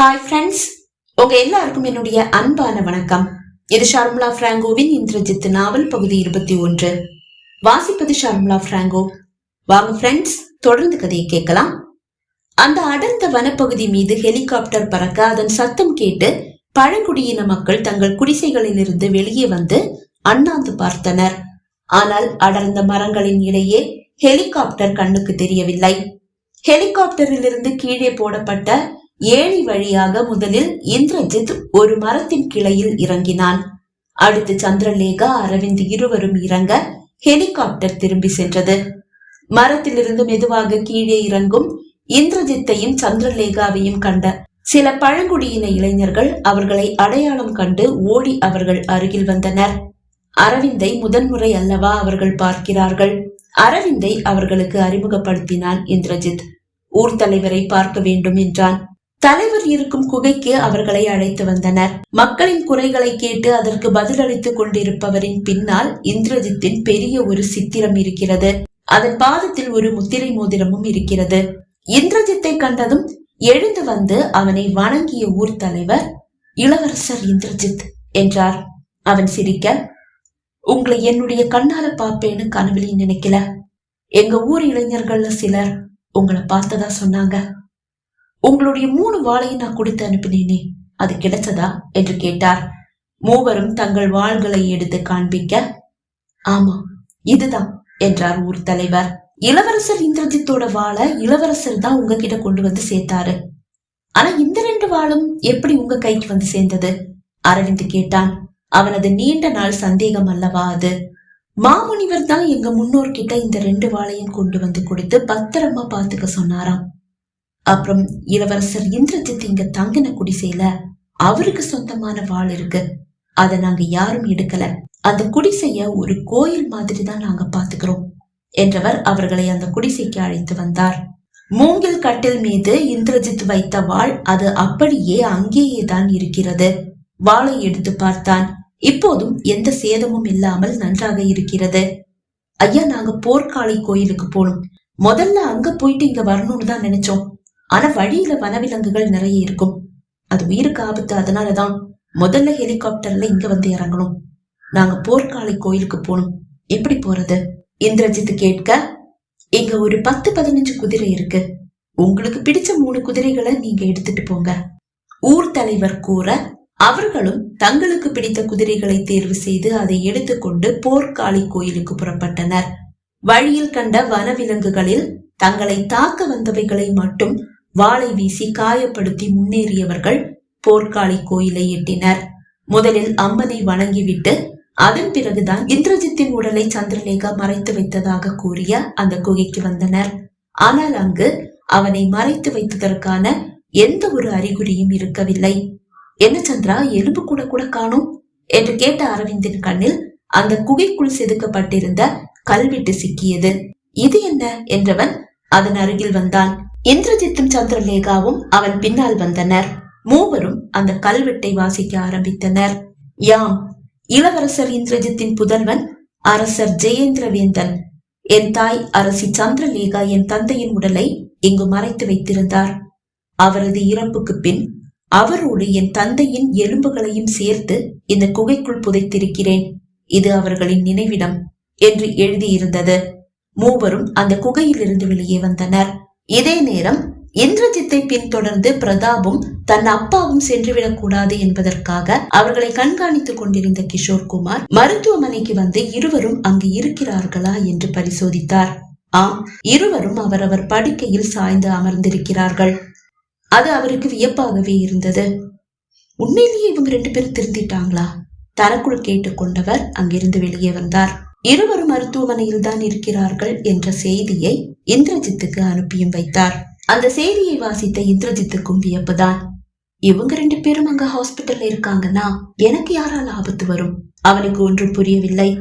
Hi friends உங்க எல்லாருக்கும் என்னுடைய அன்பான வணக்கம். இது ஷார்முலா பிராங்கோவின் இந்திரஜித் நாவல் பகுதி இருபத்தி ஒன்று. வாசிப்பது ஷார்முலா பிராங்கோ. வாங்க ஃப்ரெண்ட்ஸ் தொடர்ந்து கதையை கேட்கலாம். அந்த அடர்ந்த வனப்பகுதி மீது ஹெலிகாப்டர் பறக்க அதன் சத்தம் கேட்டு பழங்குடியின மக்கள் தங்கள் குடிசைகளிலிருந்து வெளியே வந்து அண்ணாந்து பார்த்தனர். ஆனால் அடர்ந்த மரங்களின் இடையே ஹெலிகாப்டர் கண்ணுக்கு தெரியவில்லை. ஹெலிகாப்டரிலிருந்து கீழே போடப்பட்ட ஏணி வழியாக முதலில் இந்திரஜித் ஒரு மரத்தின் கிளையில் இறங்கினான். அடுத்து சந்திரலேகா அரவிந்த் இருவரும் இறங்க ஹெலிகாப்டர் திரும்பி சென்றது. மரத்திலிருந்து மெதுவாக கீழே இறங்கும் இந்திரஜித்தையும் சந்திரலேகாவையும் கண்ட சில பழங்குடியின இளைஞர்கள் அவர்களை அடையாளம் கண்டு ஓடி அவர்கள் அருகில் வந்தனர். அரவிந்தை முதன்முறை அல்லவா அவர்கள் பார்க்கிறார்கள்? அரவிந்தை அவர்களுக்கு அறிமுகப்படுத்தினான் இந்திரஜித். ஊர் தலைவரை பார்க்க வேண்டும் என்றான். தலைவர் இருக்கும் குகைக்கு அவர்களை அழைத்து வந்தனர். மக்களின் குறைகளை கேட்டு அதற்கு பதிலளித்துக் கொண்டிருப்பவரின் பின்னால் இந்திரஜித்தின் பெரிய ஒரு சித்திரம் இருக்கிறது. அதன் பாதத்தில் ஒரு முத்திரை மோதிரமும் இருக்கிறது. இந்திரஜித்தை கண்டதும் எழுந்து வந்து அவனை வணங்கிய ஊர் தலைவர் இளவரசர் இந்திரஜித் என்றார். அவன் சிரிக்க உங்களை என்னுடைய கண்ணால பாப்பேன்னு கனவுலையும் நினைக்கல. எங்க ஊர் இளைஞர்கள்ல சிலர் உங்களை பார்த்ததா சொன்னாங்க. உங்களுடைய மூணு வாளையும் நான் கொடுத்து அனுப்பினேனே அது கிடைச்சதா? என்று கேட்டார். மூவரும் தங்கள் வாள்களை எடுத்து காண்பிக்க ஆமா இதுதான் என்றார் ஊர் தலைவர். இளவரசர் இந்திரஜித்தோட வாழை இளவரசர் தான் உங்ககிட்ட கொண்டு வந்து சேர்த்தாரு. ஆனா இந்த ரெண்டு வாளும் எப்படி உங்க கைக்கு வந்து சேர்ந்தது? அரவிந்த் கேட்டான். அவனது நீண்ட நாள் சந்தேகம் அல்லவா அது? மாமுனிவர் தான் எங்க முன்னோர்கிட்ட இந்த ரெண்டு வாளையும் கொண்டு வந்து கொடுத்து பத்திரமா பாத்துக்க சொன்னாராம். அப்புறம் இளவரசர் இந்திரஜித் இங்க தங்கின குடிசையில அவருக்கு சொந்தமான வாள் இருக்கு. அத நாங்க யாரும் எடுக்கல. அந்த குடிசைய ஒரு கோயில் மாதிரி தான் நாங்க பாத்துக்கிறோம் என்றவர் அவர்களை அந்த குடிசைக்கு அழைத்து வந்தார். மூங்கில் கட்டில் மீது இந்திரஜித் வைத்த வாள் அது அப்படியே அங்கேயே தான் இருக்கிறது. வாளை எடுத்து பார்த்தான். இப்போதும் எந்த சேதமும் இல்லாமல் நன்றாக இருக்கிறது. ஐயா நாங்க போர்க்காளி கோயிலுக்கு போனோம். முதல்ல அங்க போயிட்டு இங்க வரணும்னு தான் நினைச்சோம். ஆனா வழியில வனவிலங்குகள் நிறைய இருக்கும். அது உயிருக்கு ஆபத்து. அதனாலதான் முதல்ல ஹெலிகாப்டர்ல இங்க வந்து இறங்கணும். நாங்க போர்க்காளி கோயிலுக்கு போனோம் எப்படி போறது? இந்திரஜித் கேட்க இங்க ஒரு பத்து பதினஞ்சு குதிரை இருக்கு. உங்களுக்கு பிடிச்ச மூணு குதிரைகளை நீங்க எடுத்துட்டு போங்க. ஊர் தலைவர் கூற அவர்களும் தங்களுக்கு பிடித்த குதிரைகளை தேர்வு செய்து அதை எடுத்துக்கொண்டு போர்க்காளி கோயிலுக்கு புறப்பட்டனர். வழியில் கண்ட வனவிலங்குகளில் தங்களை தாக்க வந்தவைகளை மட்டும் வாளை வீசி காயப்படுத்தி முன்னேறியவர்கள் போர்க்காளி கோயிலை எட்டினர். முதலில் அம்மனை வணங்கிவிட்டு அதன் பிறகுதான் இந்திரஜித்தின் உடலை சந்திரலேகா மறைத்து வைத்ததாக கூறிய அந்த குகைக்கு வந்தனர். ஆனால் அங்கு அவனை மறைத்து வைத்ததற்கான எந்த ஒரு அறிகுறியும் இருக்கவில்லை. என்ன சந்திரா எலும்பு கூட கூட காணும்? என்று கேட்ட அரவிந்தின் கண்ணில் அந்த குகைக்குள் செதுக்கப்பட்டிருந்த கல்வெட்டு சிக்கியது. இது என்ன? என்றவன் அதன் அருகில் வந்தான். இந்திரஜித்தும் சந்திரலேகாவும் அவன் பின்னால் வந்தனர். மூவரும் அந்த கல்வெட்டை வாசிக்க ஆரம்பித்தனர். யாம் இளவரசர் இந்திரஜித்தின் புதல்வன் அரசர் ஜெயேந்திரவேந்தன். என் தாய் அரசி சந்திரலேகா என் தந்தையின் உடலை இங்கு மறைத்து வைத்திருந்தார். அவரது இறப்புக்கு பின் அவரோடு என் தந்தையின் எலும்புகளையும் சேர்த்து இந்த குகைக்குள் புதைத்திருக்கிறேன். இது அவர்களின் நினைவிடம் என்று எழுதியிருந்தது. மூவரும் அந்த குகையிலிருந்து வெளியே வந்தனர். இதே நேரம் இந்திரஜித்தை பின்தொடர்ந்து பிரதாபும் தன் அப்பாவும் சென்றுவிடக் கூடாது என்பதற்காக அவர்களை கண்காணித்துக் கொண்டிருந்த கிஷோர் குமார் மருத்துவமனைக்கு வந்து இருவரும் அங்கு இருக்கிறார்களா என்று பரிசோதித்தார். ஆம் இருவரும் அவரவர் படுக்கையில் சாய்ந்து அமர்ந்திருக்கிறார்கள். அது அவருக்கு வியப்பாகவே இருந்தது. உண்மையிலேயே இவங்க ரெண்டு பேரும் திருந்திட்டாங்களா? தனக்குள் கேட்டுக்கொண்டவர் அங்கிருந்து வெளியே வந்தார். இருவரும் மருத்துவமனையில் தான் இருக்கிறார்கள் என்ற செய்தியை இந்திரஜித்துக்கு அனுப்பியும் வைத்தார். அந்த செய்தியை வாசித்த இந்திரஜித்துக்கும் வியப்புதான் இவங்க ரெண்டு பேரும் அங்க ஹாஸ்பிட்டல்ல இருக்காங்கன்னா எனக்கு யாரால் ஆபத்து வரும்? அவனுக்கு ஒன்றும் புரியவில்லை.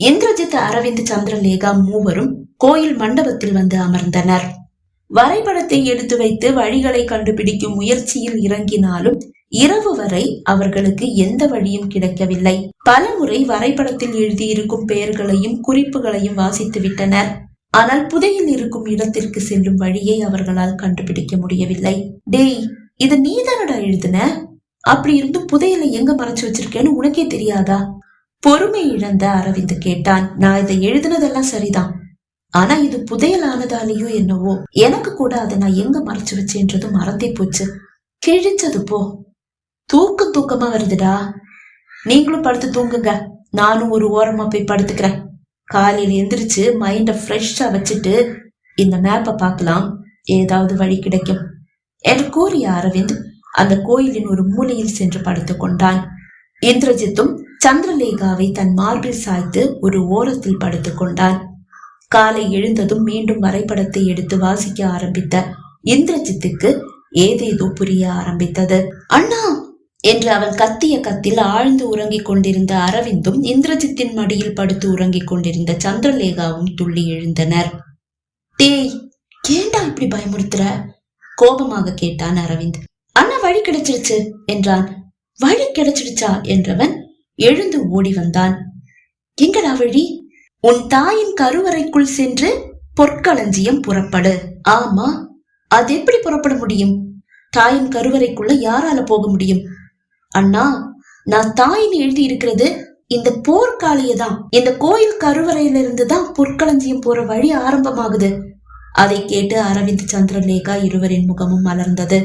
இந்திரஜித் அரவிந்த் சந்திரலேகா மூவரும் கோயில் மண்டபத்தில் வந்து அமர்ந்தனர். வரைபடத்தை எடுத்து வைத்து வழிகளை கண்டுபிடிக்கும் முயற்சியில் இறங்கினாலும் இரவு வரை அவர்களுக்கு எந்த வழியும் கிடைக்கவில்லை. பலமுறை வரைபடத்தில் எழுதியிருக்கும் பெயர்களையும் குறிப்புகளையும் வாசித்து விட்டனர். ஆனால் புதையில் இருக்கும் இடத்திற்கு செல்லும் வழியை அவர்களால் கண்டுபிடிக்க முடியவில்லை. டேய் இத நீதானடா எழுதுன? அப்படி இருந்து புதையலை எங்க மறைச்சு வச்சிருக்கேன்னு உனக்கே தெரியாதா? பொறுமை இழந்த அரவிந்த் கேட்டான். நான் இதை எழுதுனதெல்லாம் சரிதான். ஆனா இது புதையலானதாலேயோ என்னவோ? எனக்கு கூட அதை நான் எங்க மறைச்சு வச்சேன்றது மறந்தே போச்சு. கிழிச்சது போ. தூக்கம் தூக்கமா வருதுடா. நீங்களும் படுத்து தூங்குங்க. நானும் ஒரு ஓரமா போய் படுத்துக்கிறேன். காலையில எந்திரிச்சு மைண்டை ஃப்ரெஷ்ஷா வச்சுட்டு இந்த மேப்பை பார்க்கலாம். ஏதாவது வழி கிடைக்கும். என்று கூறிய அரவிந்த் அந்த கோயிலின் ஒரு மூலையில் சென்று படுத்து கொண்டான். இந்திரஜித்தும் சந்திரலேகாவை தன் மார்பில் சாய்த்து ஒரு ஓரத்தில் படுத்து கொண்டான். காலை எழுந்ததும் மீண்டும் வரைபடத்தை எடுத்து வாசிக்க ஆரம்பித்த இந்திரஜித்துக்கு ஏதேதோ புரிய ஆரம்பித்தது. அண்ணா என்று அவன் கத்திய கத்தில் ஆழ்ந்து உறங்கிக் கொண்டிருந்த அரவிந்தும் இந்திரஜித்தின் மடியில் படுத்து உறங்கிக் கொண்டிருந்த சந்திரலேகாவும் துள்ளி எழுந்தனர். டேய் ஏண்டா இப்படி பயமுறுத்துற? கோபமாக கேட்டான் அரவிந்த். அண்ணா வழி கிடைச்சிருச்சு என்றான். வழி கிடைச்சிடுச்சா? என்றவன் எழுந்து ஓடி வந்தான். எங்கடா வழி? உன் தாயின் கருவறைக்குள் சென்று பொற்களஞ்சியம் புறப்படு. ஆமா அது எப்படி புறப்பட முடியும்? தாயின் கருவறைக்குள்ள யாரால போக முடியும்? அண்ணா நான் தாயின் எழுதி இருக்கிறது இந்த போர்க்காளிய தான் இந்த கோயில் கருவறையிலிருந்து தான் பொற்களஞ்சியம் போற வழி ஆரம்பமாகுது. அதை கேட்டு அரவிந்த் சந்திரலேகா இருவரின் முகமும் மலர்ந்தது.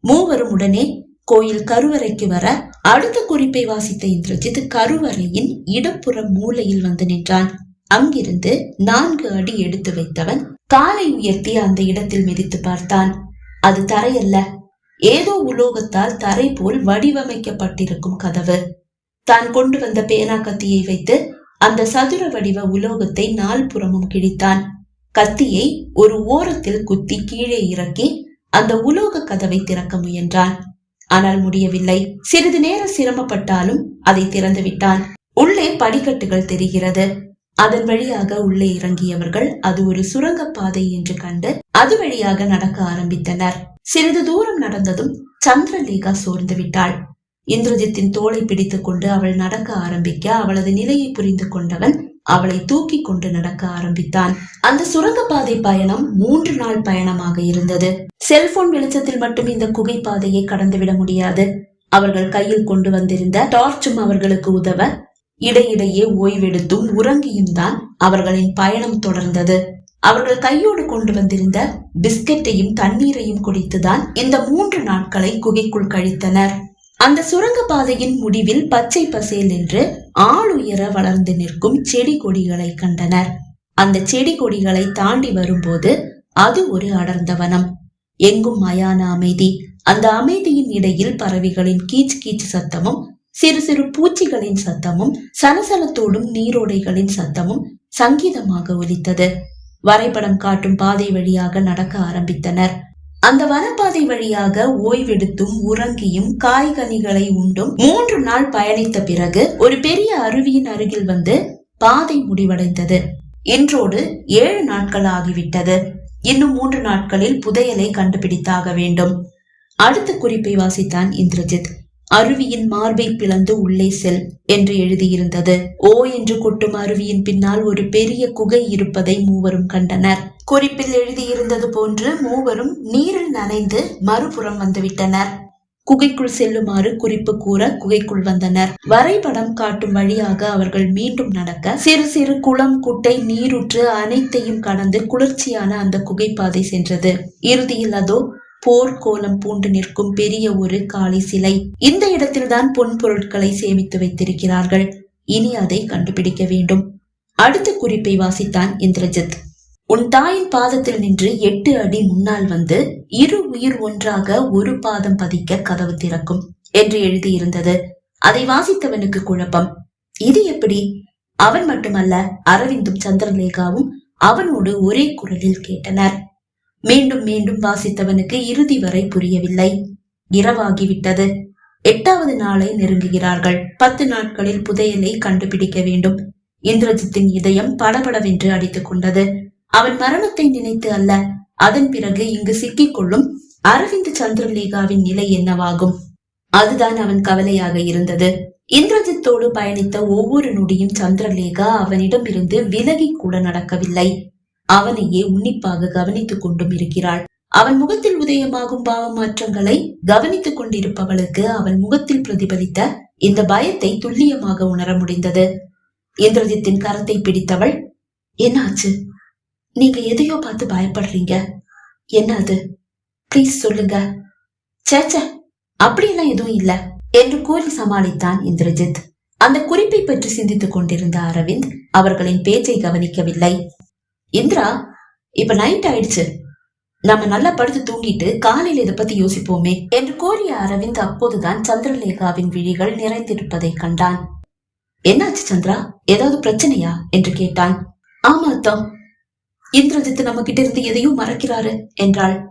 மூவரும் உடனே கோயில் கருவறைக்கு வர அடுத்த குறிப்பை வாசித்த இந்திரஜித் கருவறையின் இடப்புற மூலையில் வந்து நின்றான். அங்கிருந்து நான்கு அடி எடுத்து வைத்தவன் காலை உயர்த்தி அந்த இடத்தில் மிதித்து பார்த்தான். அது தரையல்ல. ஏதோ உலோகத்தால் தரை போல் வடிவமைக்கப்பட்டிருக்கும் கதவு. தான் கொண்டு வந்த பேனா கத்தியை வைத்து அந்த சதுர வடிவ உலோகத்தை நால்புறமும் கிழித்தான். கத்தியை ஒரு ஓரத்தில் குத்தி கீழே இறக்கி அந்த உலோக கதவை திறக்க முயன்றான். ஆனால் முடியவில்லை. சிறிது நேரம் சிரமப்பட்டாலும் அதை திறந்து விட்டான் உள்ளே படிக்கட்டுகள் தெரிகிறது. அதன் வழியாக உள்ளே இறங்கியவர்கள் அது ஒரு சுரங்க பாதை என்று கண்டு அது வழியாக நடக்க ஆரம்பித்தனர். சிறிது தூரம் நடந்ததும் சந்திரலேகா சோர்ந்து விட்டாள். இந்திரஜித்தின் தோலை பிடித்துக் கொண்டு அவள் நடக்க ஆரம்பிக்க அவளது நிலையை புரிந்து கொண்டவன் அவளை தூக்கி கொண்டு நடக்க ஆரம்பித்தான். அந்த சுரங்கப்பாதை பயணம் மூன்று நாள் பயணமாக இருந்தது. செல்போன் வெளிச்சத்தில் மட்டும் இந்த குகை பாதையை கடந்துவிட முடியாது. அவர்கள் கையில் கொண்டு வந்திருந்த டார்ச்சும் அவர்களுக்கு உதவ இடையிடையே ஓய்வெடுத்தும் உறங்கியும் தான் அவர்களின் பயணம் தொடர்ந்தது. அவர்கள் கையோடு கொண்டு வந்திருந்த பிஸ்கெட்டையும் தண்ணீரையும் குடித்துதான் இந்த மூன்று நாட்களை குகைக்குள் கழித்தனர். அந்த சுரங்க பாதையின் முடிவில் பச்சை பசேல் என்று ஆளுயர வளர்ந்து நிற்கும் செடி கொடிகளை கண்டனர். அந்த செடி கொடிகளை தாண்டி வரும்போது அது ஒரு அடர்ந்த வனம். எங்கும் மயான அமைதி. அந்த அமைதியின் இடையில் பறவைகளின் கீச் கீச் சத்தமும் சிறு சிறு பூச்சிகளின் சத்தமும் சலசலத்தோடும் நீரோடைகளின் சத்தமும் சங்கீதமாக ஒலித்தது. வரைபடம் காட்டும் பாதை வழியாக நடக்க ஆரம்பித்தனர். அந்த வனப்பாதை வழியாக ஓய்வெடுத்தும் உறங்கியும் காய்கனிகளை உண்டும் மூன்று நாள் பயணித்த பிறகு ஒரு பெரிய அருவியின் அருகில் வந்து பாதை முடிவடைந்தது. இன்றோடு ஏழு நாட்கள் ஆகிவிட்டது. இன்னும் மூன்று நாட்களில் புதையலை கண்டுபிடித்தாக வேண்டும். அடுத்த குறிப்பை வாசித்தான் இந்திரஜித். அருவியின் மார்பை பிளந்து உள்ளே செல் என்று எழுதியிருந்தது. ஓ என்று கொட்டும் அருவியின் பின்னால் ஒரு பெரிய குகை இருப்பதை மூவரும் கண்டனர். குறிப்பில் எழுதியிருந்தது போன்று மூவரும் நீரில் நனைந்து மறுபுறம் வந்துவிட்டனர். குகைக்குள் செல்லுமாறு குறிப்பு கூற குகைக்குள் வந்தனர். வரைபடம் காட்டும் வழியாக அவர்கள் மீண்டும் நடக்க சிறு சிறு குளம் குட்டை நீருற்று அனைத்தையும் கடந்து குளிர்ச்சியான அந்த குகைப்பாதை சென்றது. இறுதியில் அதோ போர்க்கோலம் பூண்டு நிற்கும் பெரிய ஒரு காளி சிலை. இந்த இடத்தில்தான் பொன் பொருட்களை சேமித்து வைத்திருக்கிறார்கள். இனி அதை கண்டுபிடிக்க வேண்டும். அடுத்த குறிப்பை வாசித்தான் இந்திரஜித். உன் தாயின் பாதத்தில் நின்று எட்டு அடி முன்னால் வந்து இரு உயிர் ஒன்றாக ஒரு பாதம் பதிக்க கதவு திறக்கும் என்று எழுதியிருந்தது. அதை வாசித்தவனுக்கு குழப்பம். இது எப்படி? அவன் மட்டுமல்ல அரவிந்தும் சந்திரலேகாவும் அவனோடு ஒரே குரலில் கேட்டனர். மீண்டும் மீண்டும் வாசித்தவனுக்கு இறுதி வரை புரியவில்லை. இரவாகிவிட்டது. எட்டாவது நாளை நெருங்குகிறார்கள். பத்து நாட்களில் புதையலை கண்டுபிடிக்க வேண்டும். இந்திரஜித்தின் இதயம் படபடவென்று அடித்துக் கொண்டது. அவன் மரணத்தை நினைத்து அல்ல. அதன் பிறகு இங்கு சிக்கிக் கொள்ளும் அரவிந்த் சந்திரலேகாவின் நிலை என்னவாகும்? அதுதான் அவன் கவலையாக இருந்தது. இந்திரஜித்தோடு பயணித்த ஒவ்வொரு நொடியும் சந்திரலேகா அவனிடம் இருந்து விலகி கூட நடக்கவில்லை. அவனையே உன்னிப்பாக கவனித்துக் கொண்டும் இருக்கிறாள். அவன் முகத்தில் உதயமாகும் பாவ மாற்றங்களை கவனித்துக் கொண்டிருப்பவளுக்கு அவன் முகத்தில் பிரதிபலித்த இந்த பயத்தை துல்லியமாக உணர முடிந்தது. இந்திரஜித்தின் கரத்தை பிடித்தவள் என்னாச்சு? நீங்க எதையோ பார்த்து பயப்படுறீங்க. என்ன அது ப்ளீஸ் சொல்லுங்க சேச்ச அப்படியெல்லாம் எதுவும் இல்ல என்று கூறி சமாளித்தான் இந்திரஜித். அந்த குறிப்பை பற்றி சிந்தித்துக் கொண்டிருந்த அரவிந்த் அவர்களின் பேச்சை கவனிக்கவில்லை. இந்திரா இப்ப நைட் ஆயிடுச்சு. நம்ம நல்லா படுத்து தூங்கிட்டு காலையில இதை பத்தி யோசிப்போமே என்று கூறிய அரவிந்த் அப்போதுதான் சந்திரலேகாவின் விழிகள் நிறைந்திருப்பதை கண்டான். என்னாச்சு சந்திரா? ஏதாவது பிரச்சனையா? என்று கேட்டான். ஆமா அத்தம் இந்திரஜித் நம்ம கிட்ட இருந்து எதையும் மறக்கிறாரு என்றாள்.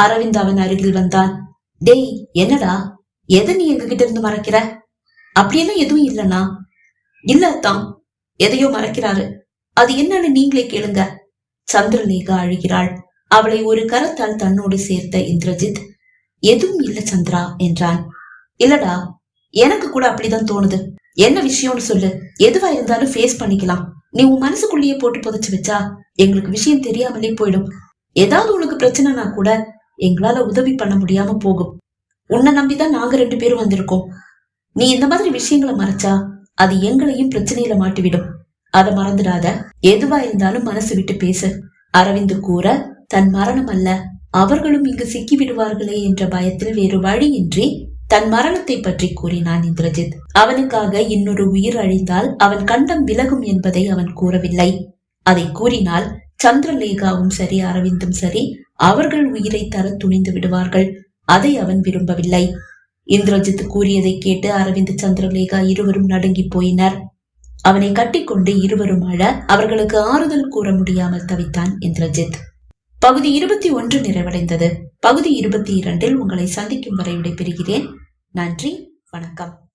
அரவிந்த் அவன் அருகில் வந்தான். டேய் என்னடா? எதை நீ எங்க கிட்ட இருந்து மறக்கிற? அப்படியெல்லாம் எதுவும் இல்லனா? இல்ல அத்தான் எதையோ மறக்கிறாரு. அது என்னன்னு நீங்களே கேளுங்க. சந்திரலேகா அழுகிறாள். அவளை ஒரு கரத்தால் தன்னோடு சேர்த்த இந்திரஜித் எதுவும் இல்ல சந்திரா என்றான். இல்லடா எனக்கு கூட அப்படிதான் தோணுது. என்ன விஷயம்னு சொல்லு. எதுவா இருந்தாலும் ஃபேஸ் பண்ணிக்கலாம். நீ உன் மனசுக்குள்ளேயே போட்டு புதைச்சு வச்சா எங்களுக்கு விஷயம் தெரியாமலே போயிடும். ஏதாவது உனக்கு பிரச்சனைனா கூட எங்களால உதவி பண்ண முடியாம போகும். உன்னை நம்பிதான் நாங்க ரெண்டு பேரும் வந்திருக்கோம். நீ இந்த மாதிரி விஷயங்களை மறைச்சா அது எங்களையும் பிரச்சனையில மாட்டிவிடும். அத மறந்துடாத. எதுவா இருந்தாலும் மனசு விட்டு பேசு. அரவிந்த் கூற தன் மரணம் அல்ல அவர்களும் இங்கு சிக்கி விடுவார்களே என்ற பயத்தில் வேறு வழியின்றி தன் மரணத்தை பற்றி கூறினான் இந்திரஜித். அவனுக்காக இன்னொரு உயிர் அழிந்தால் அவன் கண்டம் விலகும் என்பதை அவன் கூறவில்லை. அதை கூறினால் சந்திரலேகாவும் சரி அரவிந்தும் சரி அவர்கள் உயிரை தர துணிந்து விடுவார்கள். அதை அவன் விரும்பவில்லை. இந்திரஜித் கூறியதை கேட்டு அரவிந்த் சந்திரலேகா இருவரும் நடுங்கி போயினர். அவனை கட்டிக்கொண்டு இருவரும் அழ அவர்களுக்கு ஆறுதல் கூற முடியாமல் தவித்தான் இந்திரஜித். பகுதி இருபத்தி ஒன்று நிறைவடைந்தது. பகுதி இருபத்தி இரண்டில் உங்களை சந்திக்கும் வரை விடைபெறுகிறேன். நன்றி வணக்கம்.